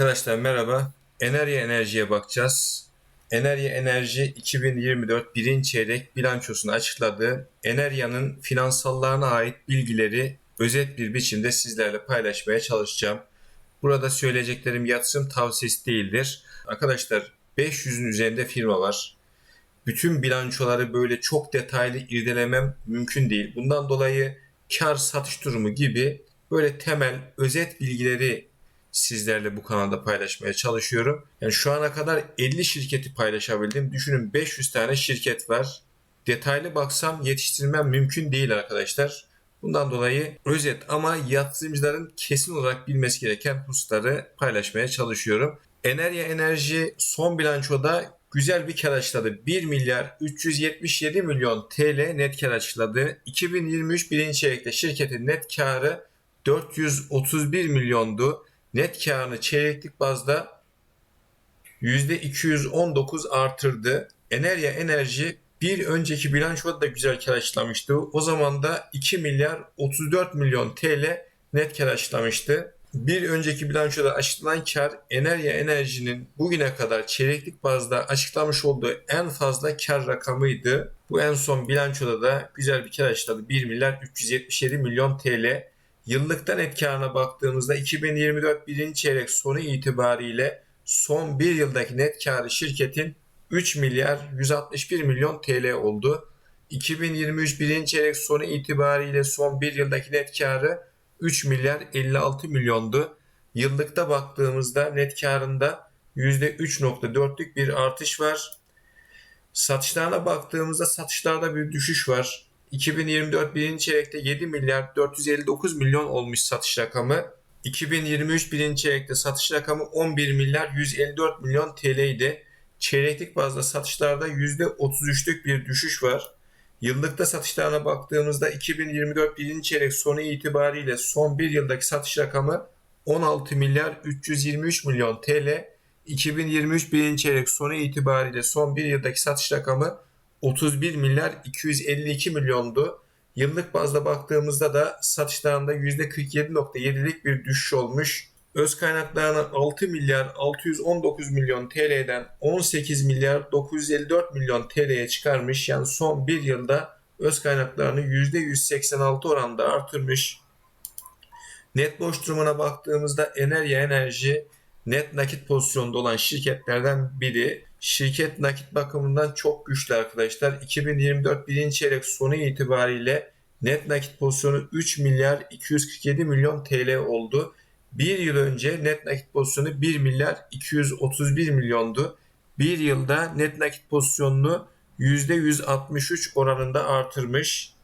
Arkadaşlar merhaba. Enerji Enerji'ye bakacağız. Enerji Enerji 2024 birinci çeyrek bilançosunu açıkladı. Enerja'nın finansallarına ait bilgileri özet bir biçimde sizlerle paylaşmaya çalışacağım. Burada söyleyeceklerim yatırım tavsiyesi değildir. Arkadaşlar 500'ün üzerinde firma var. Bütün bilançoları böyle çok detaylı irdelemem mümkün değil. Bundan dolayı kar satış durumu gibi böyle temel özet bilgileri sizlerle bu kanalda paylaşmaya çalışıyorum. Yani şu ana kadar 50 şirketi paylaşabildim. Düşünün 500 tane şirket var. Detaylı baksam yetiştirmem mümkün değil arkadaşlar. Bundan dolayı özet ama yatırımcıların kesin olarak bilmesi gereken hususları paylaşmaya çalışıyorum. Enerji Enerji son bilançoda güzel bir kar açıkladı. 1 milyar 377 milyon TL net kar açıkladı. 2023 birinci çeyrekte şirketin net karı 431 milyondu. Net karını çeyreklik bazda %219 artırdı. Enerji Enerji bir önceki bilançoda da güzel kar açıklamıştı. O zaman da 2 milyar 34 milyon TL net kar açıklamıştı. Bir önceki bilançoda açıklanan kar Enerji Enerji'nin bugüne kadar çeyreklik bazda açıklamış olduğu en fazla kar rakamıydı. Bu en son bilançoda da güzel bir kar açıkladı. 1 milyar 377 milyon TL. Yıllıktan net karına baktığımızda 2024 birinci çeyrek sonu itibariyle son bir yıldaki net karı şirketin 3 milyar 161 milyon TL oldu. 2023 birinci çeyrek sonu itibariyle son bir yıldaki net karı 3 milyar 56 milyondu. Yıllıkta baktığımızda net karında %3.4'lük bir artış var. Satışlarına baktığımızda satışlarda bir düşüş var. 2024 birinci çeyrekte 7 milyar 459 milyon olmuş satış rakamı. 2023 birinci çeyrekte satış rakamı 11 milyar 154 milyon TL idi. Çeyreklik bazda satışlarda %33'lük bir düşüş var. Yıllıkta satışlarına baktığımızda 2024 birinci çeyrek sonu itibariyle son bir yıldaki satış rakamı 16 milyar 323 milyon TL. 2023 birinci çeyrek sonu itibariyle son bir yıldaki satış rakamı 31 milyar 252 milyondu. Yıllık bazda baktığımızda da satışlarında %47.7'lik bir düşüş olmuş. Öz kaynaklarını 6 milyar 619 milyon TL'den 18 milyar 954 milyon TL'ye çıkarmış. Yani son bir yılda öz kaynaklarını %186 oranda artırmış. Net borç durumuna baktığımızda Enerji Enerji net nakit pozisyonda olan şirketlerden biri. Şirket nakit bakımından çok güçlü arkadaşlar. 2024 birinci çeyrek sonu itibariyle net nakit pozisyonu 3 milyar 247 milyon TL oldu. Bir yıl önce net nakit pozisyonu 1 milyar 231 milyondu. Bir yılda net nakit pozisyonunu %163 oranında artırmış.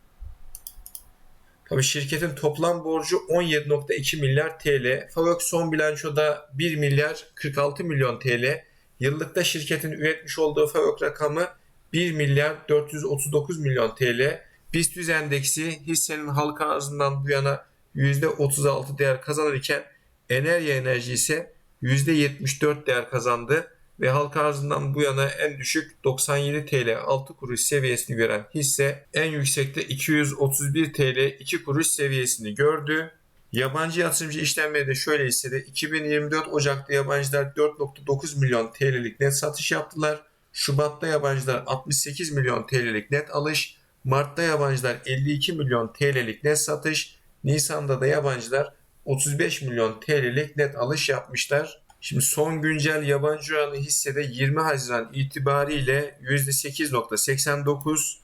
Tabii şirketin toplam borcu 17.2 milyar TL. FAVÖK son bilançoda 1 milyar 46 milyon TL. Yıllıkta şirketin üretmiş olduğu FAVÖK rakamı 1 milyar 439 milyon TL. BIST 100 endeksi hissenin halka arzından bu yana %36 değer kazanırken Enerji Enerji ise %74 değer kazandı ve halka arzından bu yana en düşük 97 TL 6 kuruş seviyesini gören hisse en yüksekte 231 TL 2 kuruş seviyesini gördü. Yabancı yatırımcı işlemleri de şöyle hissede 2024 Ocak'ta yabancılar 4.9 milyon TL'lik net satış yaptılar. Şubat'ta yabancılar 68 milyon TL'lik net alış. Mart'ta yabancılar 52 milyon TL'lik net satış. Nisan'da da yabancılar 35 milyon TL'lik net alış yapmışlar. Şimdi son güncel yabancı oranı hissede 20 Haziran itibariyle %8.89.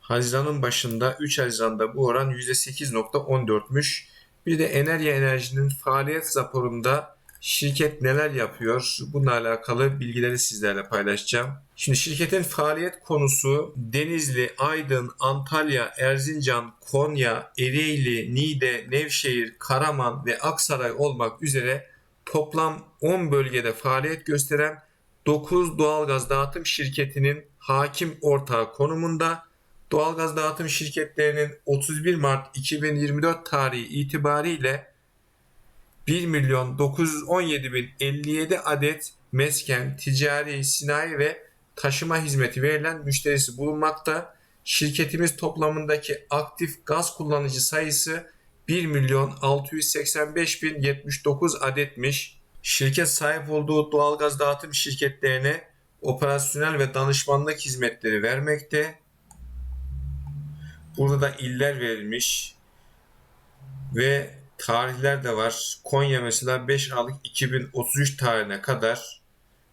Haziran'ın başında 3 Haziran'da bu oran %8.14'müş. Bir de Enerji Enerji'nin faaliyet raporunda şirket neler yapıyor bununla alakalı bilgileri sizlerle paylaşacağım. Şimdi şirketin faaliyet konusu Denizli, Aydın, Antalya, Erzincan, Konya, Ereğli, Niğde, Nevşehir, Karaman ve Aksaray olmak üzere toplam 10 bölgede faaliyet gösteren 9 doğalgaz dağıtım şirketinin hakim ortağı konumunda doğalgaz dağıtım şirketlerinin 31 Mart 2024 tarihi itibariyle 1 milyon 917 bin 57 adet mesken, ticari, sinayi ve taşıma hizmeti verilen müşterisi bulunmakta. Şirketimiz toplamındaki aktif gaz kullanıcı sayısı 1 milyon 685 bin 79 adetmiş. Şirket sahip olduğu doğalgaz dağıtım şirketlerine operasyonel ve danışmanlık hizmetleri vermekte. Burada da iller verilmiş ve tarihler de var. Konya mesela 5 Aralık 2033 tarihine kadar,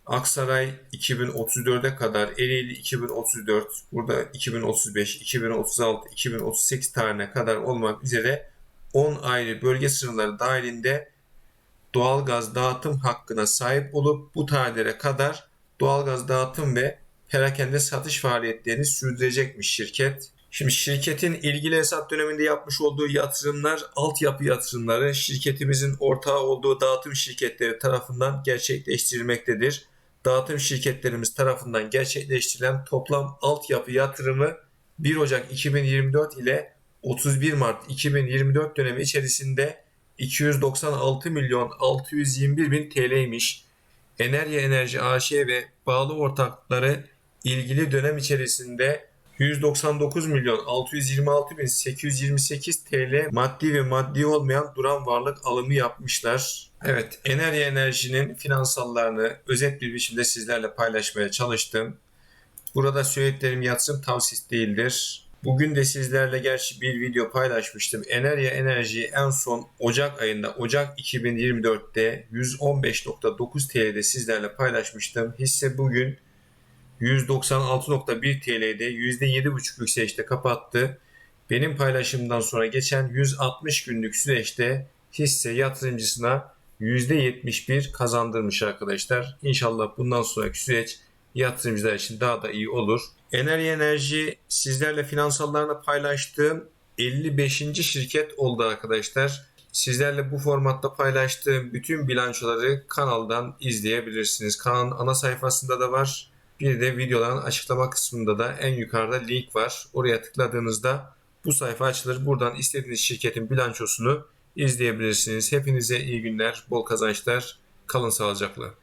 Aksaray 2034'e kadar, Ereğli 2034, burada 2035, 2036, 2038 tarihine kadar olmak üzere 10 ayrı bölge sınırları dahilinde doğalgaz dağıtım hakkına sahip olup bu tarihlere kadar doğalgaz dağıtım ve perakende satış faaliyetlerini sürdürecekmiş şirket. Şimdi şirketin ilgili hesap döneminde yapmış olduğu yatırımlar, altyapı yatırımları şirketimizin ortağı olduğu dağıtım şirketleri tarafından gerçekleştirilmektedir. Dağıtım şirketlerimiz tarafından gerçekleştirilen toplam altyapı yatırımı 1 Ocak 2024 ile 31 Mart 2024 dönemi içerisinde 296 milyon 621 bin TL'ymiş. Enerji Enerji AŞ ve bağlı ortakları ilgili dönem içerisinde 199 milyon 626 bin 828 TL maddi ve maddi olmayan duran varlık alımı yapmışlar. Evet, Enerji Enerji'nin finansallarını özet bir biçimde sizlerle paylaşmaya çalıştım. Burada söylediklerim yatırım tavsiyesi değildir. Bugün de sizlerle gerçi bir video paylaşmıştım. Enerji Enerji'yi en son Ocak ayında, Ocak 2024'te 115.9 TL'de sizlerle paylaşmıştım. Hisse bugün 196.1 TL'de %7,5 yükselişte kapattı. Benim paylaşımdan sonra geçen 160 günlük süreçte hisse yatırımcısına %71 kazandırmış arkadaşlar. İnşallah bundan sonraki süreç yatırımcılar için daha da iyi olur. Enerji Enerji sizlerle finansallarını paylaştığım 55. şirket oldu arkadaşlar. Sizlerle bu formatta paylaştığım bütün bilançoları kanaldan izleyebilirsiniz. Kanalın ana sayfasında da var. Bir de videoların açıklama kısmında da en yukarıda link var. Oraya tıkladığınızda bu sayfa açılır. Buradan istediğiniz şirketin bilançosunu izleyebilirsiniz. Hepinize iyi günler, bol kazançlar. Kalın sağlıcakla.